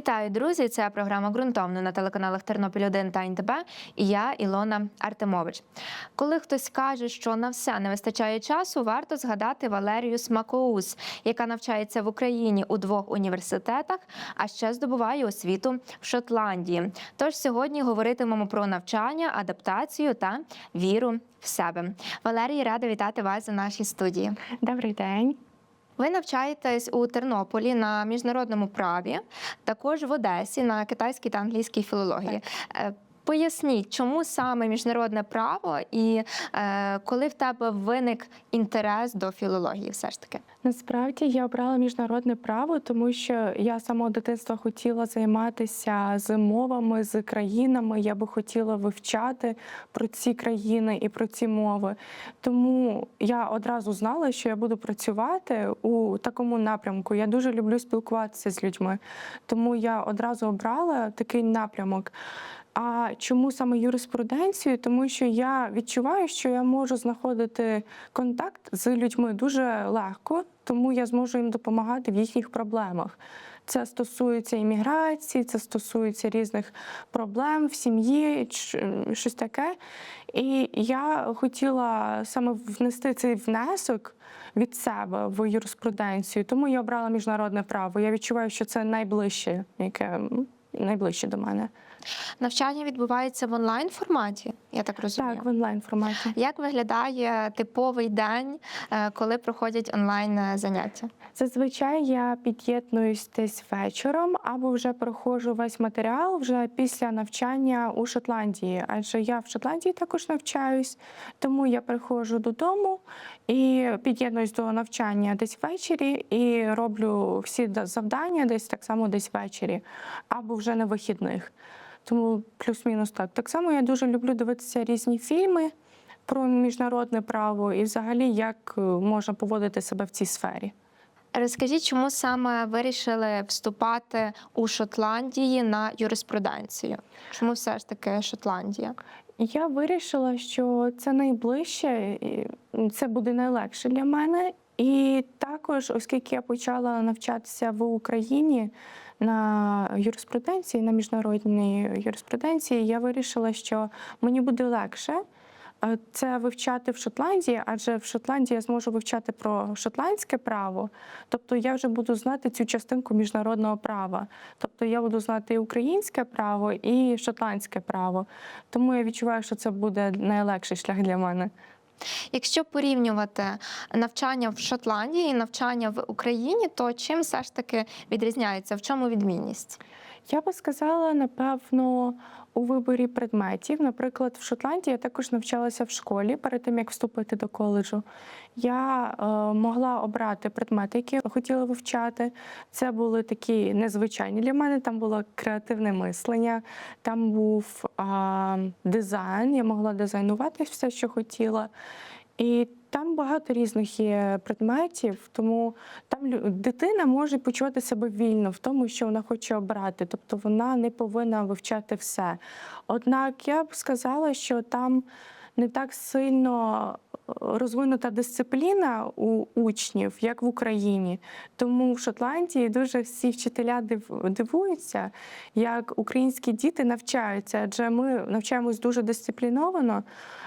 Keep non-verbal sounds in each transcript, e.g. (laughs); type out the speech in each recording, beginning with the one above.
Вітаю, друзі! Це програма ґрунтовно на телеканалах Тернопіль 1 та НТБ. І я Ілона Артемович. Коли хтось каже, що на все не вистачає часу, варто згадати Валерію Смакоус, яка навчається в Україні у двох університетах, а ще здобуває освіту в Шотландії. Тож сьогодні говоритимемо про навчання, адаптацію та віру в себе. Валерій, рада вітати вас у нашій студії. Добрий день. Ви навчаєтесь у Тернополі на міжнародному праві, також в Одесі на китайській та англійській філології. Так. Поясніть, чому саме міжнародне право і е, коли в тебе виник інтерес до філології, все ж таки? Насправді я обрала міжнародне право, тому що я самого дитинства хотіла займатися з мовами, з країнами. Я би хотіла вивчати про ці країни і про ці мови. Тому я одразу знала, що я буду працювати у такому напрямку. Я дуже люблю спілкуватися з людьми, тому я одразу обрала такий напрямок. А чому саме юриспруденцію? Тому що я відчуваю, що я можу знаходити контакт з людьми дуже легко, тому я зможу їм допомагати в їхніх проблемах. Це стосується імміграції, це стосується різних проблем в сім'ї, щось таке. І я хотіла саме внести цей внесок від себе в юриспруденцію, тому я обрала міжнародне право. Я відчуваю, що це найближче, яке найближче до мене. Навчання відбувається в онлайн форматі, я так розумію. Так, в онлайн форматі. Як виглядає типовий день, е, коли проходять онлайн е, заняття? Зазвичай я під'єднуюсь десь вечором або вже проходжу весь матеріал вже після навчання у Шотландії, адже я в Шотландії також навчаюсь, тому я приходжу додому і під'єднуюсь до навчання десь ввечері і роблю всі да- завдання десь так само десь ввечері, або вже на вихідних. Тому плюс-мінус так. Так само я дуже люблю дивитися різні фільми про міжнародне право і взагалі як е, можна поводити себе в цій сфері. Розкажіть, чому саме вирішили вступати у Шотландії на юриспруденцію? Чому все ж таки Шотландія? Я вирішила, що це найближче, це буде найлегше для мене. І також, оскільки я почала навчатися в Україні на юриспруденції, на міжнародній юриспруденції, я вирішила, що мені буде легше. е, Це вивчати в Шотландії, адже в Шотландії я зможу вивчати про шотландське право, тобто я вже буду знати цю частинку міжнародного права. Тобто я буду знати і українське право, і шотландське право. Тому я відчуваю, що це буде найлегший шлях для мене. Якщо порівнювати навчання в Шотландії і навчання в Україні, то чим все ж таки відрізняється? В чому відмінність? Я би сказала, напевно, у виборі предметів. Наприклад, в Шотландії я також навчалася в школі перед тим, як вступити до коледжу. Я е, могла обрати предмети, які я хотіла вивчати. Це були такі незвичайні для мене. Там було креативне мислення, там був а, дизайн. Я могла дизайнувати все, що хотіла. І там багато різних є предметів, тому там дитина може почувати себе вільно в тому, що вона хоче обрати, тобто вона не повинна вивчати все. Однак я б сказала, що там не так сильно розвинута дисципліна у учнів, як в Україні. Тому в Шотландії дуже всі вчителя дивуються, як українські діти навчаються, адже ми навчаємось дуже дисципліновано,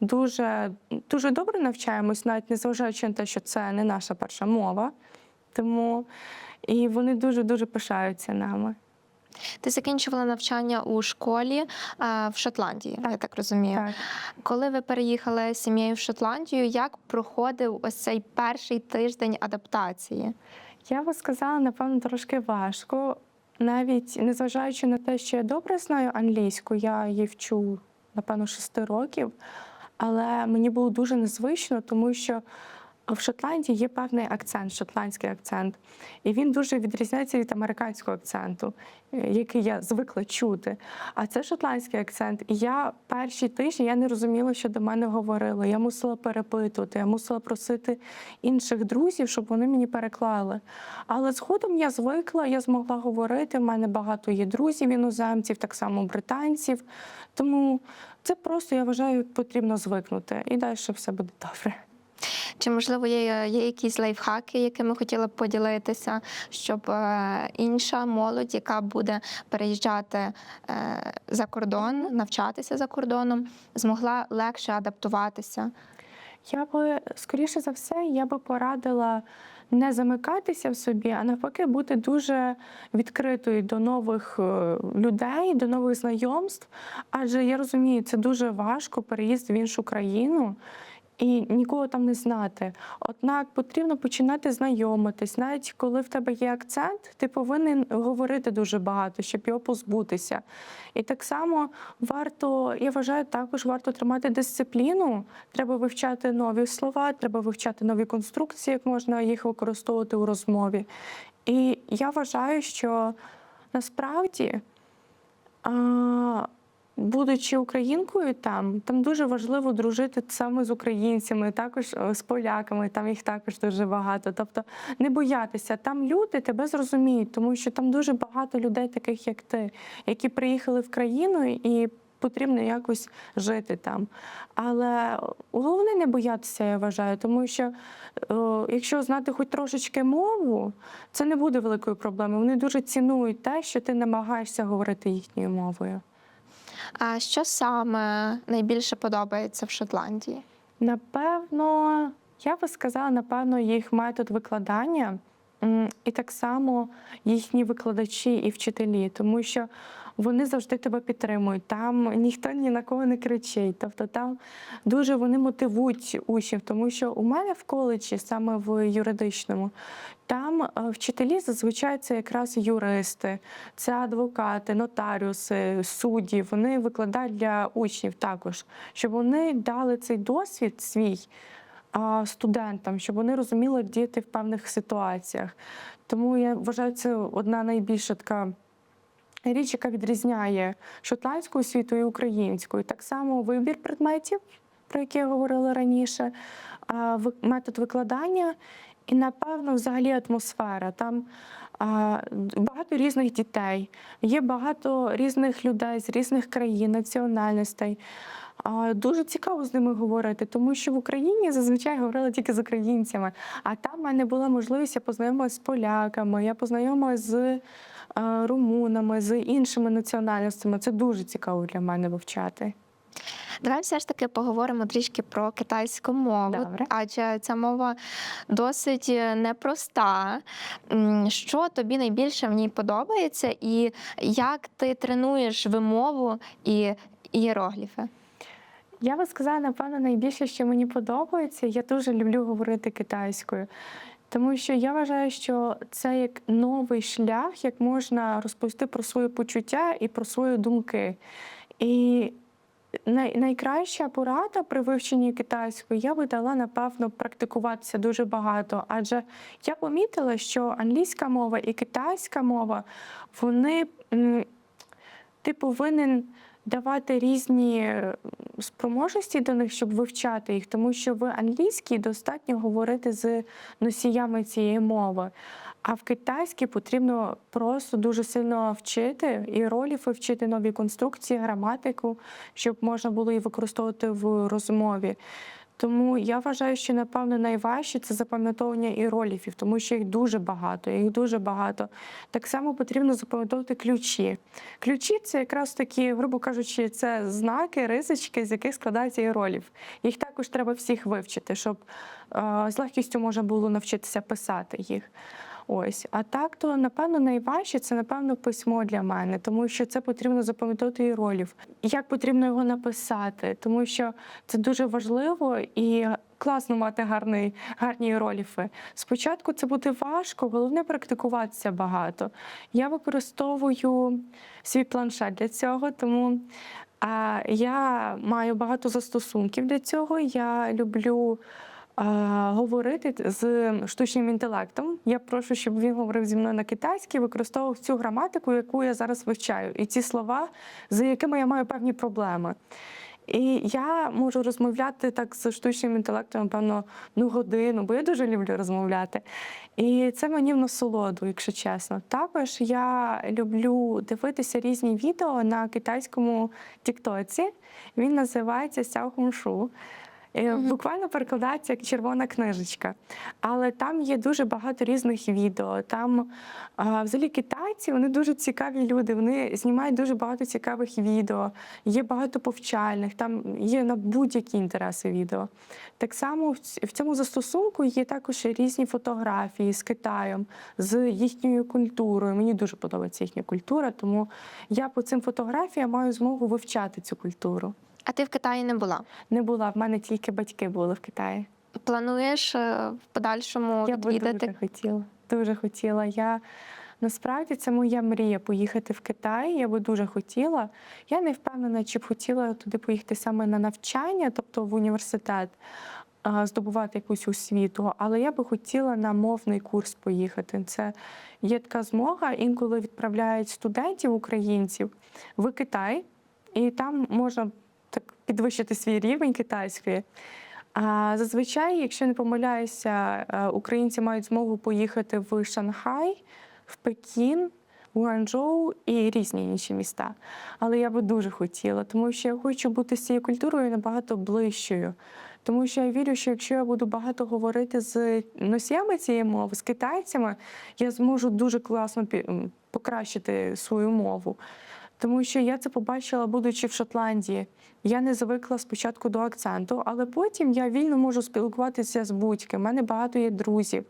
дуже, дуже добре навчаємось, навіть незважаючи на те, що це не наша перша мова. Тому і вони дуже дуже пишаються нами. Ти закінчувала навчання у школі е, в Шотландії, я так розумію. Так. Коли ви переїхали з сім'єю в Шотландію, як проходив ось цей перший тиждень адаптації? Я би сказала, напевно, трошки важко. Навіть незважаючи на те, що я добре знаю англійську, я її вчу, напевно, шести років. Але мені було дуже незвично, тому що в Шотландії є певний акцент, шотландський акцент, і він дуже відрізняється від американського акценту, е, який я звикла чути. А це шотландський акцент. І я перші тижні я не розуміла, що до мене говорили. Я мусила перепитувати, я мусила просити інших друзів, щоб вони мені переклали. Але згодом я звикла, я змогла говорити. У мене багато є друзів іноземців, так само британців. Тому це просто я вважаю, потрібно звикнути, і далі все буде добре. Чи можливо є, є якісь лайфхаки, якими хотіла б поділитися, щоб е, інша молодь, яка буде переїжджати е, за кордон, навчатися за кордоном, змогла легше адаптуватися? Я би, скоріше за все, я би порадила не замикатися в собі, а навпаки, бути дуже відкритою до нових е, людей, до нових знайомств. Адже я розумію, це дуже важко переїзд в іншу країну. І нікого там не знати. Однак потрібно починати знайомитись. Навіть коли в тебе є акцент, ти повинен говорити дуже багато, щоб його позбутися. І так само варто, я вважаю, також варто тримати дисципліну. Треба вивчати нові слова, треба вивчати нові конструкції, як можна їх використовувати у розмові. І я вважаю, що насправді. А, Будучи українкою, там там дуже важливо дружити саме з українцями, також е, з поляками. Там їх також дуже багато. Тобто не боятися, там люди тебе зрозуміють, тому що там дуже багато людей, таких як ти, які приїхали в країну і потрібно якось жити там. Але головне не боятися, я вважаю, тому що е, якщо знати хоч трошечки мову, це не буде великою проблемою. Вони дуже цінують те, що ти намагаєшся говорити їхньою мовою. А що саме найбільше подобається в Шотландії? Напевно, я би сказала, напевно, їх метод викладання і так само їхні викладачі і вчителі, тому що вони завжди тебе підтримують. Там ніхто ні на кого не кричить. Тобто там дуже вони мотивують учнів, тому що у мене в коледжі, саме в юридичному, там е, вчителі зазвичай це якраз юристи, це адвокати, нотаріуси, судді. Вони викладають для учнів також, щоб вони дали цей досвід свій студентам, щоб вони розуміли, діяти в певних ситуаціях. Тому я вважаю, це одна найбільша така. Річ, яка відрізняє шотландську освіту і українську. І так само вибір предметів, про які я говорила раніше, метод викладання і, напевно, взагалі атмосфера. Там багато різних дітей, є багато різних людей з різних країн, національностей. Дуже цікаво з ними говорити, тому що в Україні зазвичай говорили тільки з українцями. А там в мене була можливість я познайомилася з поляками, я познайомилася з румунами, з іншими національностями. Це дуже цікаво для мене вивчати. Давай все ж таки поговоримо трішки про китайську мову, Добре. адже ця мова досить е, непроста. Що тобі найбільше в ній подобається, і як ти тренуєш вимову і ієрогліфи? Я би сказала, напевно, найбільше, що мені подобається, я дуже люблю говорити китайською. Тому що я вважаю, що це як новий шлях, як можна розповісти про свої почуття і про свої думки. І най- найкраща порада при вивченні китайської я би дала, напевно, практикуватися дуже багато. Адже я помітила, що англійська мова і китайська мова, вони ти повинен давати різні спроможності до них, щоб вивчати їх, тому що в англійській достатньо говорити з носіями цієї мови. А в китайській потрібно просто дуже сильно вчити і ролі вчити нові конструкції, граматику, щоб можна було її використовувати в розмові. Тому я вважаю, що напевно найважче це запам'ятовування іероліфів, тому що їх дуже багато, їх дуже багато. Так само потрібно запам'ятовувати ключі. Ключі це якраз такі, грубо кажучи, це знаки, рисочки, з яких складається іероліф. Їх також треба всіх вивчити, щоб е, з легкістю можна було навчитися писати їх. Ось, а так, то напевно найважче це напевно письмо для мене, тому що це потрібно запам'ятати і ролів. Як потрібно його написати, тому що це дуже важливо і класно мати гарний, гарні іероліфи. Спочатку це буде важко, головне практикуватися багато. Я використовую свій планшет для цього, тому а, я маю багато застосунків для цього. Я люблю говорити з штучним інтелектом. Я прошу, щоб він говорив зі мною на китайській, використовував цю граматику, яку я зараз вивчаю, і ці слова, з якими я маю певні проблеми. І я можу розмовляти так з штучним інтелектом, напевно, ну годину, бо я дуже люблю розмовляти. І це мені в насолоду, якщо чесно. Також я люблю дивитися різні відео на китайському тіктоці. Він називається Сяохуншу. Е, Мгм. Буквально перекладається як червона книжечка. Але там є дуже багато різних відео. Там взагалі китайці вони дуже цікаві люди. Вони знімають дуже багато цікавих відео. Є багато повчальних, там є на будь-які інтереси відео. Так само в в цьому застосунку є також різні фотографії з Китаєм, з їхньою культурою. Мені дуже подобається їхня культура, тому я по цим фотографіям маю змогу вивчати цю культуру. А ти в Китаї не була? Не була, в мене тільки батьки були в Китаї. Плануєш е, в подальшому Я відвідати? дуже хотіла. Дуже хотіла. Я насправді це моя мрія поїхати в Китай. Я би дуже хотіла. Я не впевнена, чи б хотіла туди поїхати саме на навчання, тобто в університет, здобувати якусь освіту. Але я би хотіла на мовний курс поїхати. Це є така змога. Інколи відправляють студентів українців в Китай, і там можна так підвищити свій рівень китайської. А зазвичай, якщо не помиляюся, е, українці мають змогу поїхати в Шанхай, в Пекін, Гуанчжоу і різні інші міста. Але я би дуже хотіла, тому що я хочу бути з цією культурою набагато ближчою. Тому що я вірю, що якщо я буду багато говорити з носіями цієї мови, з китайцями, я зможу дуже класно покращити свою мову. Тому що я це побачила, будучи в Шотландії. Я не звикла спочатку до акценту, але потім я вільно можу спілкуватися з будь-ким. У мене багато є друзів,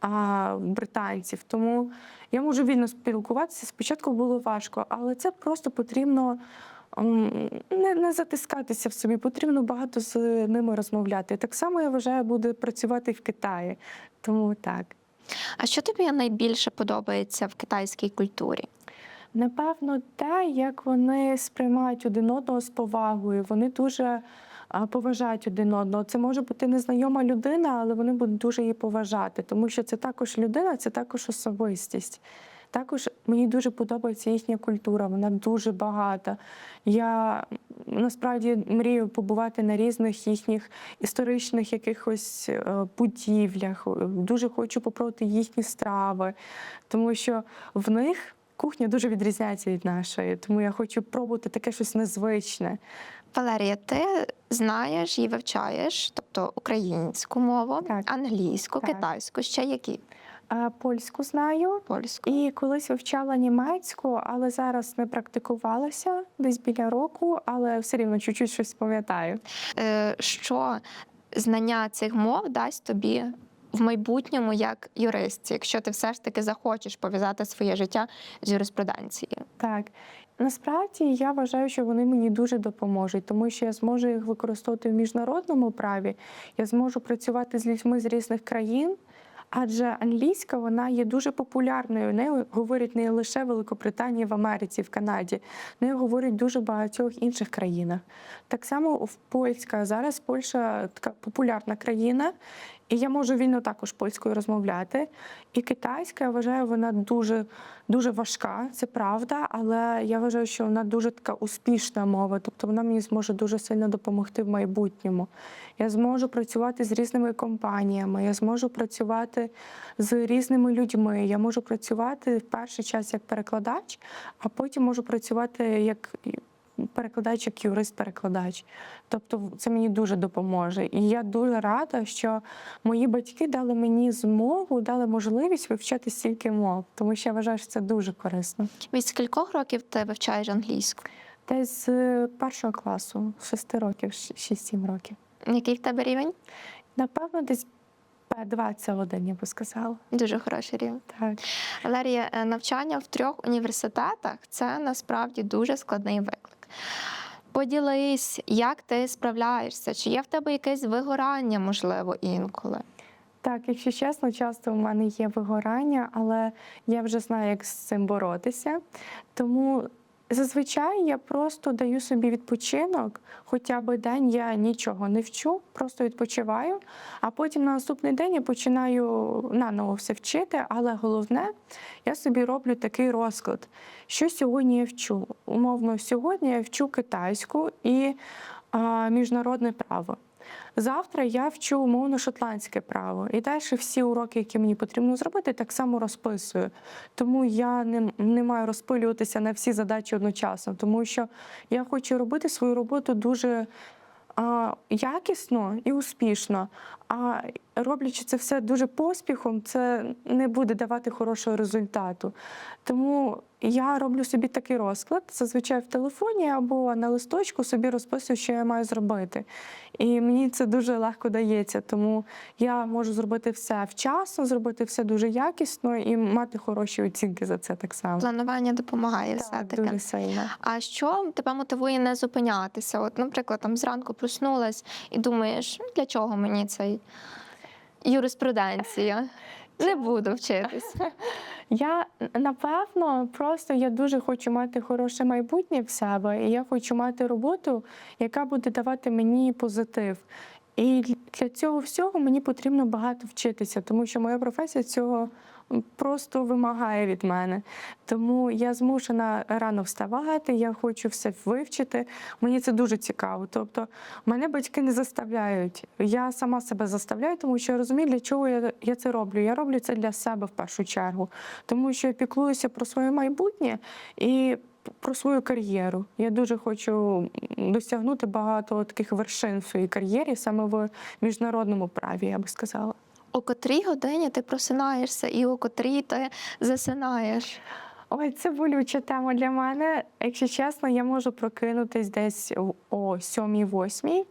а, британців. Тому я можу вільно спілкуватися. Спочатку було важко, але це просто потрібно не, не затискатися в собі, потрібно багато з ними розмовляти. Так само я вважаю, буде працювати в Китаї. Тому так. А що тобі найбільше подобається в китайській культурі? Напевно, те, як вони сприймають один одного з повагою. Вони дуже поважають один одного. Це може бути незнайома людина, але вони будуть дуже її поважати, тому що це також людина, це також особистість. Також мені дуже подобається їхня культура, вона дуже багата. Я насправді мрію побувати на різних їхніх історичних якихось е, будівлях. Дуже хочу попробувати їхні страви, тому що в них кухня дуже відрізняється від нашої. Тому я хочу пробувати таке щось незвичне. Валерія, ти знаєш і вивчаєш, тобто українську мову, Так. англійську, Так. китайську, ще які? Польську знаю. Польську. І колись вивчала німецьку, але зараз не практикувалася десь біля року, але все рівно чуть-чуть щось пам'ятаю. Е, Що знання цих мов дасть тобі в майбутньому як юристці, якщо ти все ж таки захочеш пов'язати своє життя з юриспруденцією? Так. Насправді я вважаю, що вони мені дуже допоможуть, тому що я зможу їх використовувати в міжнародному праві. Я зможу працювати з людьми з різних країн, адже англійська вона є дуже популярною. Нею говорять не лише в Великобританії, в Америці, в Канаді, нею говорять дуже багатьох інших країнах. Так само в польська. Зараз Польща така популярна країна, і я можу вільно також польською розмовляти. І китайська, я вважаю, вона дуже, дуже важка, це правда, але я вважаю, що вона дуже така успішна мова, тобто вона мені зможе дуже сильно допомогти в майбутньому. Я зможу працювати з різними компаніями, я зможу працювати з різними людьми. Я можу працювати в перший час як перекладач, а потім можу працювати як перекладач, як юрист-перекладач. Тобто це мені дуже допоможе. І я дуже рада, що мої батьки дали мені змогу, дали можливість вивчати стільки мов, тому що я вважаю, що це дуже корисно. Від скількох років ти вивчаєш англійську? Десь з першого класу, з шести років, щ- 6-7 років. Який в тебе рівень? Напевно, десь П2 це один, я би сказала. Дуже хороший рівень. Так. Валерія, е, навчання в трьох університетах це насправді дуже складний виклик. Поділись, як ти справляєшся, чи є в тебе якесь вигорання, можливо, інколи. Так, якщо чесно, часто в мене є вигорання, але я вже знаю, як з цим боротися. Тому зазвичай я просто даю собі відпочинок, хоча б день я нічого не вчу, просто відпочиваю, а потім на наступний день я починаю наново все вчити. Але головне, я собі роблю такий розклад, що сьогодні я вчу. Умовно, сьогодні я вчу китайську і а, міжнародне право. Завтра я вчу умовно шотландське право. І далі всі уроки, які мені потрібно зробити, так само розписую. Тому я не, не маю розпилюватися на всі задачі одночасно, тому що я хочу робити свою роботу дуже а, якісно і успішно. А роблячи це все дуже поспіхом, це не буде давати хорошого результату. Тому я роблю собі такий розклад, зазвичай в телефоні або на листочку собі розписую, що я маю зробити. І мені це дуже легко дається, тому я можу зробити все вчасно, зробити все дуже якісно і мати хороші оцінки за це так само. Планування допомагає Так, все-таки. дуже сильно. А що тебе мотивує не зупинятися? От, наприклад, там зранку проснулась і думаєш, «Ну, для чого мені цей юриспруденція? Не буду вчитись. (laughs) Я напевно просто я дуже хочу мати хороше майбутнє в себе, і я хочу мати роботу, яка буде давати мені позитив. І для цього всього мені потрібно багато вчитися, тому що моя професія цього просто вимагає від мене. Тому я змушена рано вставати, я хочу все вивчити. Мені це дуже цікаво. Тобто, мене батьки не заставляють. Я сама себе заставляю, тому що я розумію, для чого я, я це роблю. Я роблю це для себе в першу чергу, тому що я піклуюся про своє майбутнє і про свою кар'єру. Я дуже хочу досягнути багато таких вершин в своїй кар'єрі, саме в міжнародному праві, я би сказала. О котрій годині ти просинаєшся і о котрій ти засинаєш? Ой, це болюча тема для мене. Якщо чесно, я можу прокинутись десь о 7-8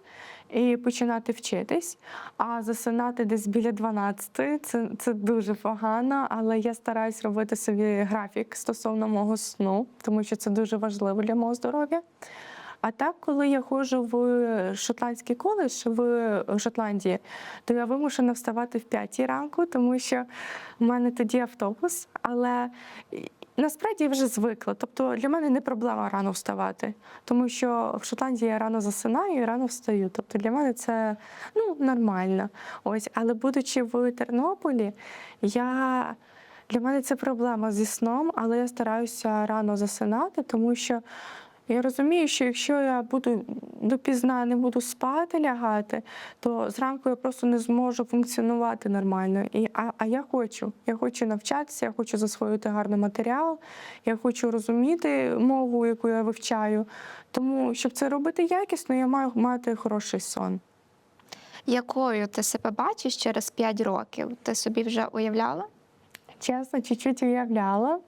і починати вчитись, а засинати десь біля 12 це, це дуже погано, але я стараюсь робити собі графік стосовно мого сну, тому що це дуже важливо для мого здоров'я. А так, коли я ходжу в шотландський коледж в Шотландії, то я вимушена вставати в 5 ранку, тому що в мене тоді автобус. Але насправді я вже звикла. Тобто для мене не проблема рано вставати, тому що в Шотландії я рано засинаю і рано встаю. Тобто для мене це ну, нормально. Ось, але будучи в Тернополі, я. Для мене це проблема зі сном, але я стараюся рано засинати, тому що я розумію, що якщо я буду допізна не буду спати лягати, то зранку я просто не зможу функціонувати нормально. І, а, а я хочу. Я хочу навчатися, я хочу засвоїти гарний матеріал, я хочу розуміти мову, яку я вивчаю. Тому, щоб це робити якісно, я маю мати хороший сон. Якою ти себе бачиш через 5 років? Ти собі вже уявляла? Чесно, чуть-чуть уявляла.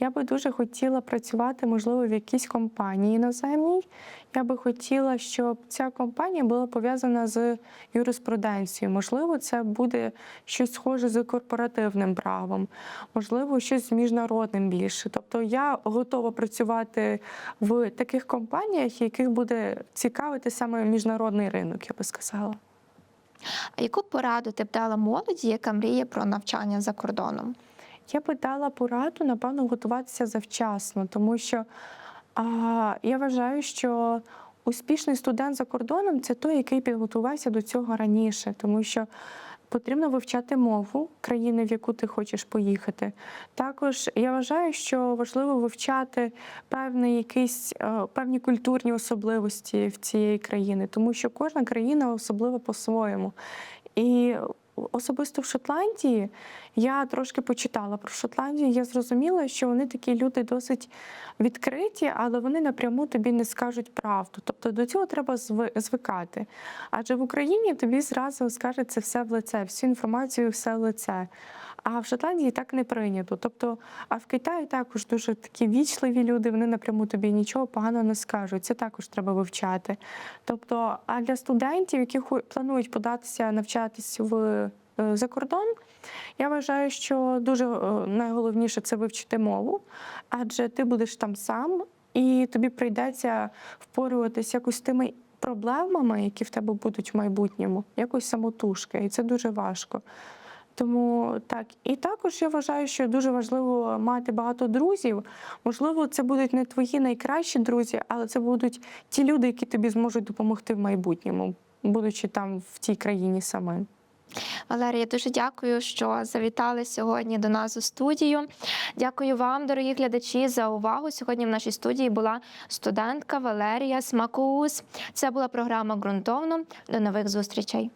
Я би дуже хотіла працювати, можливо, в якійсь компанії іноземній. Я би хотіла, щоб ця компанія була пов'язана з юриспруденцією. Можливо, це буде щось схоже з корпоративним правом, можливо, щось з міжнародним більше. Тобто я готова працювати в таких компаніях, яких буде цікавити саме міжнародний ринок, я би сказала. А яку пораду ти б дала молоді, яка мріє про навчання за кордоном? Я би дала пораду, напевно, готуватися завчасно, тому що а, я вважаю, що успішний студент за кордоном це той, який підготувався до цього раніше, тому що потрібно вивчати мову країни, в яку ти хочеш поїхати. Також я вважаю, що важливо вивчати певні якісь е, певні культурні особливості в цієї країни, тому що кожна країна особлива по-своєму. І особисто в Шотландії я трошки почитала про Шотландію. Я зрозуміла, що вони такі люди досить відкриті, але вони напряму тобі не скажуть правду. Тобто до цього треба звикати. Адже в Україні тобі зразу скажуть це все в лице, всю інформацію все в лице. А в Шотландії так не прийнято. Тобто, а в Китаї також дуже такі вічливі люди, вони напряму тобі нічого поганого не скажуть. Це також треба вивчати. Тобто, а для студентів, які планують податися навчатись в е, за кордон, я вважаю, що дуже е, найголовніше це вивчити мову, адже ти будеш там сам, і тобі прийдеться впорюватися якось з тими проблемами, які в тебе будуть в майбутньому, якось самотужки, і це дуже важко. Тому так, і також я вважаю, що дуже важливо мати багато друзів. Можливо, це будуть не твої найкращі друзі, але це будуть ті люди, які тобі зможуть допомогти в майбутньому, будучи там в тій країні самим. Валерія, дуже дякую, що завітали сьогодні до нас у студію. Дякую вам, дорогі глядачі, за увагу. Сьогодні в нашій студії була студентка Валерія Смакоус. Це була програма ґрунтовно. До нових зустрічей.